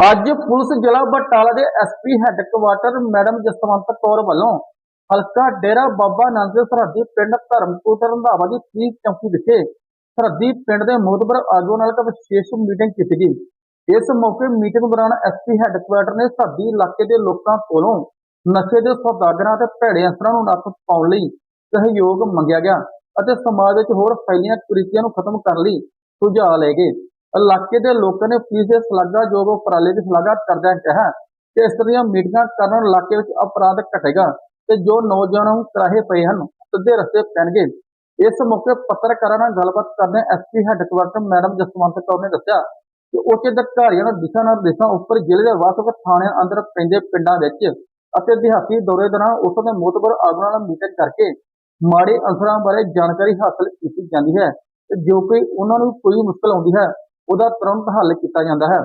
ਅੱਜ ਪੁਲਿਸ ਜ਼ਿਲ੍ਹਾ ਬਟਾਲਾ ਦੇ SP headquarter madam Jaswant Kaur ਵੱਲੋਂ ਹਲਕਾ ਡੇਰਾ ਬਾਬਾ ਨਾਨਕ ਦੇ ਸਰਹੱਦੀ ਪਿੰਡ ਧਰਮਕੋਟ ਰੰਧਾਵਾ ਦੀ ਤੀਕ ਚੌਕੀ ਵਿਖੇ ਸਰਹੱਦੀ ਪਿੰਡ ਦੇ ਮੋਦਬਰ ਆਗੂ ਨਾਲ ਇੱਕ ਵਿਸ਼ੇਸ਼ ਮੀਟਿੰਗ ਕੀਤੀ ਗਈ। ਇਸ ਮੌਕੇ ਮੀਟਿੰਗ ਦੌਰਾਨ ਐਸਪੀ ਹੈੱਡਕੁਆਟਰ ਨੇ ਸਰਹੱਦੀ ਇਲਾਕੇ ਦੇ ਲੋਕਾਂ ਕੋਲੋਂ ਨਸ਼ੇ ਦੇ ਸੌਦਾਗਰਾਂ ਤੇ ਭੈੜੇ ਅਸਰਾਂ ਨੂੰ ਨੱਥ ਪਾਉਣ ਲਈ ਸਹਿਯੋਗ ਮੰਗਿਆ ਗਿਆ ਅਤੇ ਸਮਾਜ ਵਿੱਚ ਹੋਰ ਫੈਲੀਆਂ ਕੁਰੀਤੀਆਂ ਨੂੰ ਖਤਮ ਕਰਨ ਲਈ ਸੁਝਾਅ ਲਏ ਗਏ। ਇਲਾਕੇ ਦੇ ਲੋਕਾਂ ਨੇ ਪੁਲਿਸ ਦੇ ਸ਼ਲਾਘਾਯੋਗ ਉਪਰਾਲੇ ਦੀ ਸ਼ਲਾਘਾ ਕਰਦਿਆਂ ਕਿਹਾ ਕਿ ਇਸ ਤਰ੍ਹਾਂ ਦੀਆਂ ਮੀਟਿੰਗਾਂ ਕਰਨ ਇਲਾਕੇ ਵਿੱਚ ਅਪਰਾਧ ਘਟੇਗਾ ਤੇ ਜੋ ਨੌਜਵਾਨਾਂ ਨੂੰ ਕਰਾਹੇ ਪਏ ਹਨ, ਸਿੱਧੇ ਰਸਤੇ ਪੈਣਗੇ। ਇਸ ਮੌਕੇ ਪੱਤਰਕਾਰਾਂ ਨਾਲ ਗੱਲਬਾਤ ਕਰਦੇ SP headquarter madam Jaswant Kaur ਨੇ ਦੱਸਿਆ ਕਿ ਉੱਚ ਅਧਿਕਾਰੀਆਂ ਨੂੰ ਦਿਸ਼ਾ ਨਿਰਦੇਸ਼ਾਂ ਉੱਪਰ ਜ਼ਿਲ੍ਹੇ ਦੇ ਵੱਖ-ਵੱਖ ਥਾਣਿਆਂ ਅੰਦਰ ਪੈਂਦੇ ਪਿੰਡਾਂ ਵਿੱਚ ਅਤੇ ਦਿਹਾਤੀ ਦੌਰੇ ਦੌਰਾਨ ਉਸ ਦੇ ਮੋਤਬਰ ਆਗੂਆਂ ਨਾਲ ਮੀਟਿੰਗ ਕਰਕੇ ਮਾੜੇ ਅਨਸਰਾਂ ਬਾਰੇ ਜਾਣਕਾਰੀ ਹਾਸਲ ਕੀਤੀ ਜਾਂਦੀ ਹੈ ਤੇ ਜੋ ਕਿ ਉਹਨਾਂ ਨੂੰ ਕੋਈ ਮੁਸ਼ਕਲ ਆਉਂਦੀ ਹੈ। ਉਹਦਾ ਤੁਰੰਤ ਹੱਲ ਕੀਤਾ ਜਾਂਦਾ ਹੈ।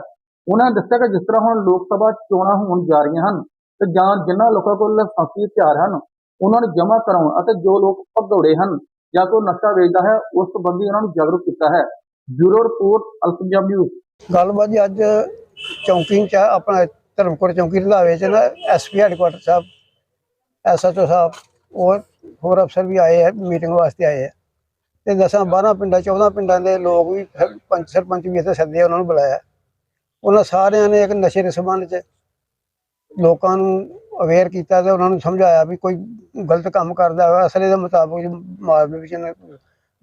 ਉਹਨਾਂ ਦੱਸਿਆ ਕਿ ਜਿਸ ਤਰ੍ਹਾਂ ਹੁਣ ਲੋਕ ਸਭਾ ਚੋਣਾਂ ਹੋਣ ਜਾ ਰਹੀਆਂ ਹਨ ਤੇ ਜਾਂ ਜਿਨ੍ਹਾਂ ਲੋਕਾਂ ਕੋਲ ਲਾਇਸੈਂਸੀ ਹਥਿਆਰ ਹਨ, ਉਹਨਾਂ ਨੂੰ ਜਮ੍ਹਾਂ ਕਰਾਉਣ ਅਤੇ ਜੋ ਲੋਕ ਭਗੌੜੇ ਹਨ ਜਾਂ ਕੋਈ ਨਸ਼ਾ ਵੇਚਦਾ ਹੈ, ਉਸ ਸੰਬੰਧੀ ਉਹਨਾਂ ਨੂੰ ਜਾਗਰੂਕ ਕੀਤਾ ਹੈ। Bureau report all Punjab news. ਗੱਲਬਾਤ ਅੱਜ ਚੌਂਕੀ ਚ ਆਪਣਾ ਧਰਮਕੋਟ ਚੌਂਕੀ ਰੰਧਾਵੇ ਚ ਨਾ ਐਸਪੀ ਹੈਡਕੁਆਟਰ ਸਾਹਿਬ ਐਸਐਚਓ ਸਾਹਿਬ ਹੋਰ ਹੋਰ ਅਫਸਰ ਵੀ ਆਏ ਹੈ ਮੀਟਿੰਗ ਵਾਸਤੇ ਆਏ ਹੈ ਤੇ ਦਸਾਂ 12 ਪਿੰਡਾਂ 14 ਪਿੰਡਾਂ ਦੇ ਲੋਕ ਵੀ ਪੰਚ ਸਰਪੰਚ ਵੀ ਇੱਥੇ ਸੱਦੇ ਉਹਨਾਂ ਨੂੰ ਬੁਲਾਇਆ। ਉਹਨਾਂ ਸਾਰਿਆਂ ਨੇ ਇੱਕ ਨਸ਼ੇ ਦੇ ਸੰਬੰਧ ਚ ਲੋਕਾਂ ਨੂੰ ਅਵੇਅਰ ਕੀਤਾ ਤੇ ਉਹਨਾਂ ਨੂੰ ਸਮਝਾਇਆ ਵੀ ਕੋਈ ਗਲਤ ਕੰਮ ਕਰਦਾ ਹੋਇਆ ਅਸਲੇ ਦੇ ਮੁਤਾਬਕ ਮਾਰਦੇ ਵਿੱਚ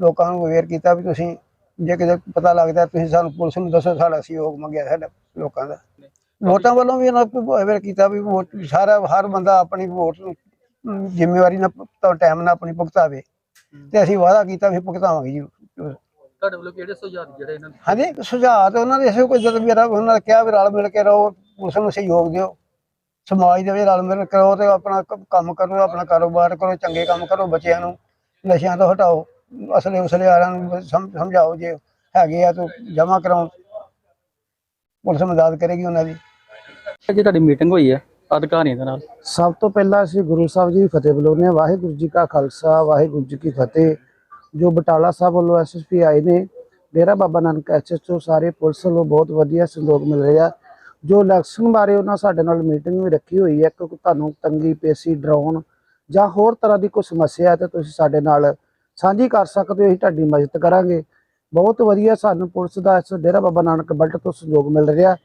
ਲੋਕਾਂ ਨੂੰ ਅਵੇਅਰ ਕੀਤਾ ਵੀ ਤੁਸੀਂ ਜੇ ਕਿਤੇ ਪਤਾ ਲੱਗਦਾ ਤੁਸੀਂ ਸਾਨੂੰ ਪੁਲਿਸ ਨੂੰ ਦੱਸੋ ਸਾਡਾ ਸਹਿਯੋਗ ਮੰਗਿਆ ਸਾਡਾ ਲੋਕਾਂ ਦਾ। ਵੋਟਾਂ ਵੱਲੋਂ ਵੀ ਉਹਨਾਂ ਨੂੰ ਅਵੇਅਰ ਕੀਤਾ ਵੀ ਵੋਟ ਸਾਰਾ ਹਰ ਬੰਦਾ ਆਪਣੀ ਵੋਟ ਨੂੰ ਅਮ, ਜ਼ਿੰਮੇਵਾਰੀ ਨਾਲ ਟਾਈਮ ਨਾਲ ਆਪਣੀ ਭੁਗਤਾਵੇ। ਤੇ ਅਸੀਂ ਵਾਅਦਾ ਕੀਤਾ ਵੀ ਭੁਗਤਾਵਾਂਗੇ ਜੀ। ਤੁਹਾਡੇ ਵੱਲੋਂ ਕਿਹੜੇ ਸੁਝਾਅ ਜਿਹੜੇ ਇਹਨਾਂ ਹਾਂਜੀ ਸੁਝਾਅ ਤੇ ਉਹਨਾਂ ਦੇ ਇਸੇ ਕੋਈ ਜਦ ਵੀ ਉਹਨਾਂ ਨੇ ਕਿਹਾ ਵੀ ਰਲ ਮਿਲ ਕੇ ਰਹੋ ਪੁਲਿਸ ਨੂੰ ਸਹਿਯੋਗ ਦਿਓ। ਸਮਾਜ ਦੇ ਵਿੱਚ ਰਲ ਮਿਲ ਕੇ ਰਹੋ ਤੇ ਆਪਣਾ ਕੰਮ ਕਰੋ ਆਪਣਾ ਕਾਰੋਬਾਰ ਕਰੋ ਚੰਗੇ ਕੰਮ ਕਰੋ ਬੱਚਿਆਂ ਨੂੰ ਨਸ਼ਿਆਂ ਤੋਂ ਹਟਾਓ। ਅਸਲੇ ਉਸਲੇ ਵਾਲਿਆਂ ਨੂੰ ਸਮ- ਸਮਝਾਓ ਜੇ ਹੈਗੇ ਆ ਤਾਂ ਜਮ੍ਹਾਂ ਕਰਾਓ। ਪੁਲਿਸ ਮਦਦ ਕਰੇਗੀ ਉਹਨਾਂ ਦੀ। ਜੀ ਤੁਹਾਡੀ ਮੀਟਿੰਗ ਹੋਈ ਹੈ ਅਧਿਕਾਰੀਆਂ ਦੇ ਨਾਲ? ਸਭ ਤੋਂ ਪਹਿਲਾਂ ਅਸੀਂ ਗੁਰੂ ਸਾਹਿਬ ਜੀ ਦੀ ਫਤਿਹ ਬੁਲਾਉਂਦੇ ਹਾਂ। ਵਾਹਿਗੁਰੂ ਜੀ ਕਾ ਖਾਲਸਾ, ਵਾਹਿਗੁਰੂ ਜੀ ਕੀ ਫਤਿਹ। ਜੋ ਬਟਾਲਾ ਸਾਹਿਬ ਵੱਲੋਂ ਐਸਐਸਪੀ ਆਏ ਨੇ, ਡੇਰਾ ਬਾਬਾ ਨਾਨਕ ਐਸਐਸਓ ਸਾਰੇ ਪੁਲਿਸ ਵੱਲੋਂ ਬਹੁਤ ਵਧੀਆ ਸਹਿਯੋਗ ਮਿਲ ਰਿਹਾ। ਜੋ ਇਲੈਕਸ਼ਨ ਬਾਰੇ ਉਹਨਾਂ ਸਾਡੇ ਨਾਲ ਮੀਟਿੰਗ ਵੀ ਰੱਖੀ ਹੋਈ ਹੈ ਕਿ ਤੁਹਾਨੂੰ ਤੰਗੀ, ਪੇਸੀ, ਡਰਾਉਣ ਜਾਂ ਹੋਰ ਤਰ੍ਹਾਂ ਦੀ ਕੋਈ ਸਮੱਸਿਆ ਹੈ ਤਾਂ ਤੁਸੀਂ ਸਾਡੇ ਨਾਲ ਸਾਂਝੀ ਕਰ ਸਕਦੇ ਹੋ, ਅਸੀਂ ਤੁਹਾਡੀ ਮਦਦ ਕਰਾਂਗੇ। ਬਹੁਤ ਵਧੀਆ ਸਾਨੂੰ ਪੁਲਿਸ ਦਾ ਇਸ ਡੇਰਾ ਬਾਬਾ ਨਾਨਕ ਬਲਟ ਤੋਂ ਸਹਿਯੋਗ ਮਿਲ ਰਿਹਾ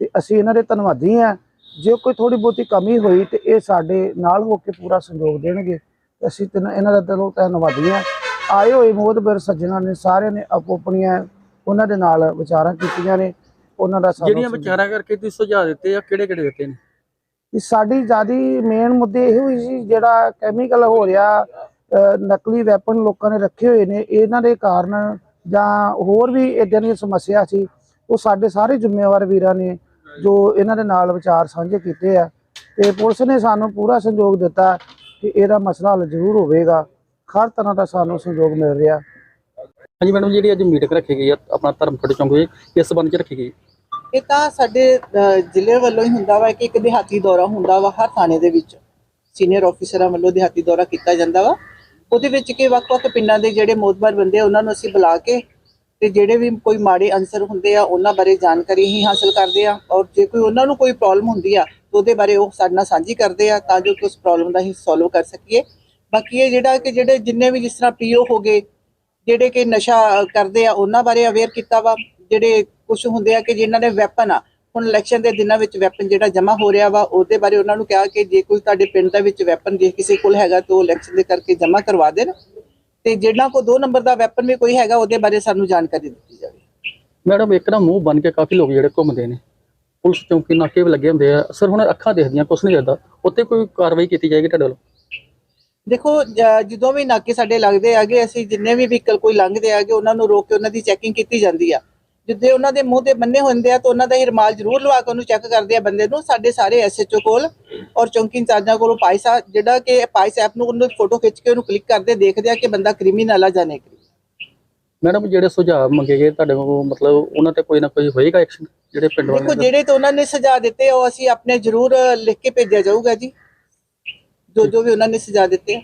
ਤੇ ਅਸੀਂ ਇਹਨਾਂ ਦੇ ਧੰਨਵਾਦੀ ਹਾਂ। ਜੇ ਕੋਈ ਥੋੜੀ ਬਹੁਤੀ ਕਮੀ ਹੋਈ ਤੇ ਇਹ ਸਾਡੇ ਨਾਲ ਹੋ ਕੇ ਪੂਰਾ ਸਹਿਯੋਗ ਦੇਣਗੇ ਅਸੀਂ ਤੇ ਇਹਨਾਂ ਦਾ ਦਿਲੋਂ ਧੰਨਵਾਦੀ ਹਾਂ। ਆਏ ਹੋਏ ਮੋਦਬਰ ਸੱਜਣਾ ਨੇ ਸਾਰਿਆਂ ਨੇ ਆਪੋ ਆਪਣੀਆਂ ਉਹਨਾਂ ਦੇ ਨਾਲ ਵਿਚਾਰਾਂ ਕੀਤੀਆਂ ਨੇ ਉਹਨਾਂ ਦਾ ਜਿਹੜੀਆਂ ਵਿਚਾਰਾਂ ਕਰਕੇ ਤੁਸੀਂ ਸੁਝਾਅ ਦਿੱਤੇ ਆ ਕਿਹੜੇ ਕਿਹੜੇ ਦਿੱਤੇ ਨੇ? ਕਿ ਸਾਡੀ ਜਿਆਦੀ ਮੇਨ ਮੁੱਦੇ ਇਹ ਹੋਈ ਸੀ ਜਿਹੜਾ ਕੈਮੀਕਲ ਹੋ ਰਿਹਾ ਨਕਲੀ ਵੈਪਨ ਲੋਕਾਂ ਨੇ ਰੱਖੇ ਹੋਏ ਨੇ ਇਹਨਾਂ ਦੇ ਕਾਰਨ ਜਾਂ ਹੋਰ ਵੀ ਇਦਾਂ ਦੀਆਂ ਸਮੱਸਿਆ ਸੀ ਉਹ ਸਾਡੇ ਸਾਰੇ ਜ਼ਿੰਮੇਵਾਰ ਵੀਰਾਂ ਨੇ ਜੋ ਇਹਨਾਂ ਦੇ ਨਾਲ ਵਿਚਾਰ ਸਾਂਝੇ ਕੀਤੇ ਆ ਤੇ ਪੁਲਿਸ ਨੇ ਸਾਨੂੰ ਪੂਰਾ ਸਹਿਯੋਗ ਦਿੱਤਾ ਕਿ ਇਹਦਾ ਮਸਲਾ ਹੱਲ ਜ਼ਰੂਰ ਹੋਵੇਗਾ। ਹਰ ਤਰ੍ਹਾਂ ਦਾ ਸਾਨੂੰ ਸਹਿਯੋਗ ਮਿਲ ਰਿਹਾ। ਹਾਂਜੀ ਮੈਡਮ ਜਿਹੜੀ ਅੱਜ ਮੀਟਿੰਗ ਰੱਖੀ ਗਈ ਆ ਆਪਣਾ ਧਰਮਕੋਟ ਚੌਂਕ ਵਿੱਚ ਕਿਸ ਸੰਬੰਧ ਚ ਰੱਖੀ ਗਈ? ਇਹ ਤਾਂ ਸਾਡੇ ਜ਼ਿਲ੍ਹੇ ਵੱਲੋਂ ਹੀ ਹੁੰਦਾ ਵਾ ਕਿ ਇੱਕ ਦਿਹਾਤੀ ਦੌਰਾ ਹੁੰਦਾ ਵਾ ਹਰ ਥਾਣੇ ਦੇ ਵਿੱਚ। ਸੀਨੀਅਰ ਆਫੀਸਰਾਂ ਵੱਲੋਂ ਦਿਹਾਤੀ ਦੌਰਾ ਕੀਤਾ ਜਾਂਦਾ ਵਾ। ਉਹਦੇ ਵਿੱਚ ਕਿ ਵੱਖ-ਵੱਖ ਪਿੰਡਾਂ ਦੇ ਜਿਹੜੇ ਮੋਤਬਰ ਬੰਦੇ ਆ, ਉਹਨਾਂ ਨੂੰ ਅਸੀਂ ਬੁਲਾ ਕੇ ਤੇ ਜਿਹੜੇ ਵੀ ਕੋਈ ਮਾੜੇ ਅਨਸਰ ਹੁੰਦੇ ਆ, ਉਹਨਾਂ ਬਾਰੇ ਜਾਣਕਾਰੀ ਹੀ ਹਾਸਲ ਕਰਦੇ ਆ। ਔਰ ਜੇ ਕੋਈ ਉਹਨਾਂ ਨੂੰ ਕੋਈ ਪ੍ਰੋਬਲਮ ਹੁੰਦੀ ਆ ਉਹਦੇ ਬਾਰੇ ਉਹ ਸਾਡੇ ਨਾਲ ਸਾਂਝੀ ਕਰਦੇ ਆ, ਤਾਂ ਜੋ ਉਸ ਪ੍ਰੋਬਲਮ ਦਾ ਹੀ ਸੋਲਵ ਕਰ ਸਕੀਏ। ਬਾਕੀ ਇਹ ਜਿਹੜਾ ਕਿ ਜਿਹੜੇ ਜਿੰਨੇ ਵੀ ਜਿਸ ਤਰ੍ਹਾਂ ਪੀਓ ਹੋ ਗਏ, ਜਿਹੜੇ ਕਿ ਨਸ਼ਾ ਕਰਦੇ ਆ, ਉਹਨਾਂ ਬਾਰੇ ਅਵੇਅਰ ਕੀਤਾ ਵਾ। ਜਿਹੜੇ ਕੁਝ ਹੁੰਦੇ ਆ ਕਿ ਜਿਨ੍ਹਾਂ ਦੇ ਵੈਪਨ ਆ, ਹੁਣ ਇਲੈਕਸ਼ਨ ਦੇ ਦਿਨਾਂ ਵਿੱਚ ਵੈਪਨ ਜਿਹੜਾ ਜਮ੍ਹਾਂ ਹੋ ਰਿਹਾ ਵਾ, ਉਹਦੇ ਬਾਰੇ ਉਹਨਾਂ ਨੂੰ ਕਿਹਾ ਕਿ ਜੇ ਕੋਈ ਤੁਹਾਡੇ ਪਿੰਡ ਦੇ ਵਿੱਚ ਵੈਪਨ ਜੇ ਕਿਸੇ ਕੋਲ ਹੈਗਾ, ਤਾਂ ਉਹ ਇਲੈਕਸ਼ਨ ਦੇ ਕਰਕੇ ਜਮ੍ਹਾਂ ਕਰਵਾ ਦੇਣ। ਤੇ ਜਿਹੜਾ ਕੋ ਦੋ ਨੰਬਰ ਦਾ ਵੈਪਨ ਵੀ ਕੋਈ ਹੈਗਾ ਉਹਦੇ ਬਾਰੇ ਸਾਨੂੰ ਜਾਣਕਾਰੀ ਦਿੱਤੀ ਜਾਵੇ। ਮੈਡਮ ਇੱਕ ਨਾ ਮੂੰਹ ਬਨ ਕੇ ਕਾਫੀ ਲੋਕ ਜਿਹੜੇ ਘੁੰਮਦੇ ਨੇ। ਪੁਲਿਸ ਚੌਂਕੀ ਨਾਕੇ ਵੀ ਲੱਗੇ ਹੁੰਦੇ ਆ। ਸਰ ਹੁਣ ਅੱਖਾਂ ਦੇਖਦੀਆਂ ਕੁਛ ਨਹੀਂ ਕਰਦਾ ਉੱਤੇ ਕੋਈ ਕਾਰਵਾਈ ਕੀਤੀ ਜਾਏਗੀ ਤੁਹਾਡੇ ਵੱਲੋਂ? ਦੇਖੋ ਜਦੋਂ ਵੀ ਨਾਕੇ ਸਾਡੇ ਲੱਗਦੇ ਆਗੇ ਅਸੀਂ ਜਿੰਨੇ ਵੀ ਵਹੀਕਲ ਕੋਈ ਲੰਘਦੇ ਆਗੇ ਉਹਨਾਂ ਨੂੰ ਰੋਕ ਕੇ ਉਹਨਾਂ ਦੀ ਚੈਕਿੰਗ ਕੀਤੀ ਜਾਂਦੀ ਆ। ਜਿੱਦੇ ਉਹਨਾਂ ਦੇ ਮੂੰਹ ਤੇ ਬੰਨੇ ਹੁੰਦੇ ਆ ਤਾਂ ਉਹਨਾਂ ਦਾ ਹੀ ਰੁਮਾਲ ਜ਼ਰੂਰ ਲਵਾ ਕੇ ਉਹਨੂੰ ਚੈੱਕ ਕਰਦੇ ਆ ਬੰਦੇ ਨੂੰ ਸਾਡੇ ਸਾਰੇ ਐਸਐਚਓ ਕੋਲ ਔਰ ਚੌਂਕੀ ਇੰਚਾਰਜਾਂ ਕੋਲ ਪਾਈਸਾ ਜਿਹੜਾ ਕਿ ਪਾਈਸ ਐਪ ਨੂੰ ਉਹਨੂੰ ਫੋਟੋ ਖਿੱਚ ਕੇ ਉਹਨੂੰ ਕਲਿੱਕ ਕਰਦੇ ਦੇਖਦੇ ਆ ਕਿ ਬੰਦਾ ਕ੍ਰਿਮੀਨਲ ਆ ਜਾਂ ਨਹੀਂ ਮੈਡਮ ਜਿਹੜੇ ਸੁਝਾਅ ਮੰਗੇ ਗਏ ਤੁਹਾਡੇ ਕੋਲ ਮਤਲਬ ਉਹਨਾਂ ਤੇ ਕੋਈ ਨਾ ਕੋਈ ਹੋਏਗਾ ਐਕਸ਼ਨ ਜਿਹੜੇ ਪਿੰਡ ਦੇਖੋ ਵਾਲੇ ਨੇ? ਜਿਹੜੇ ਤਾਂ ਉਹਨਾਂ ਨੇ ਸੁਝਾਅ ਦਿੱਤੇ ਉਹ ਅਸੀਂ ਆਪਣੇ ਜ਼ਰੂਰ ਲਿਖ ਕੇ ਭੇਜਿਆ ਜਾਊਗਾ ਜੀ। ਜੋ ਜੋ ਵੀ ਉਹਨਾਂ ਨੇ ਸੁਝਾਅ ਦਿੱਤੇ। ਆ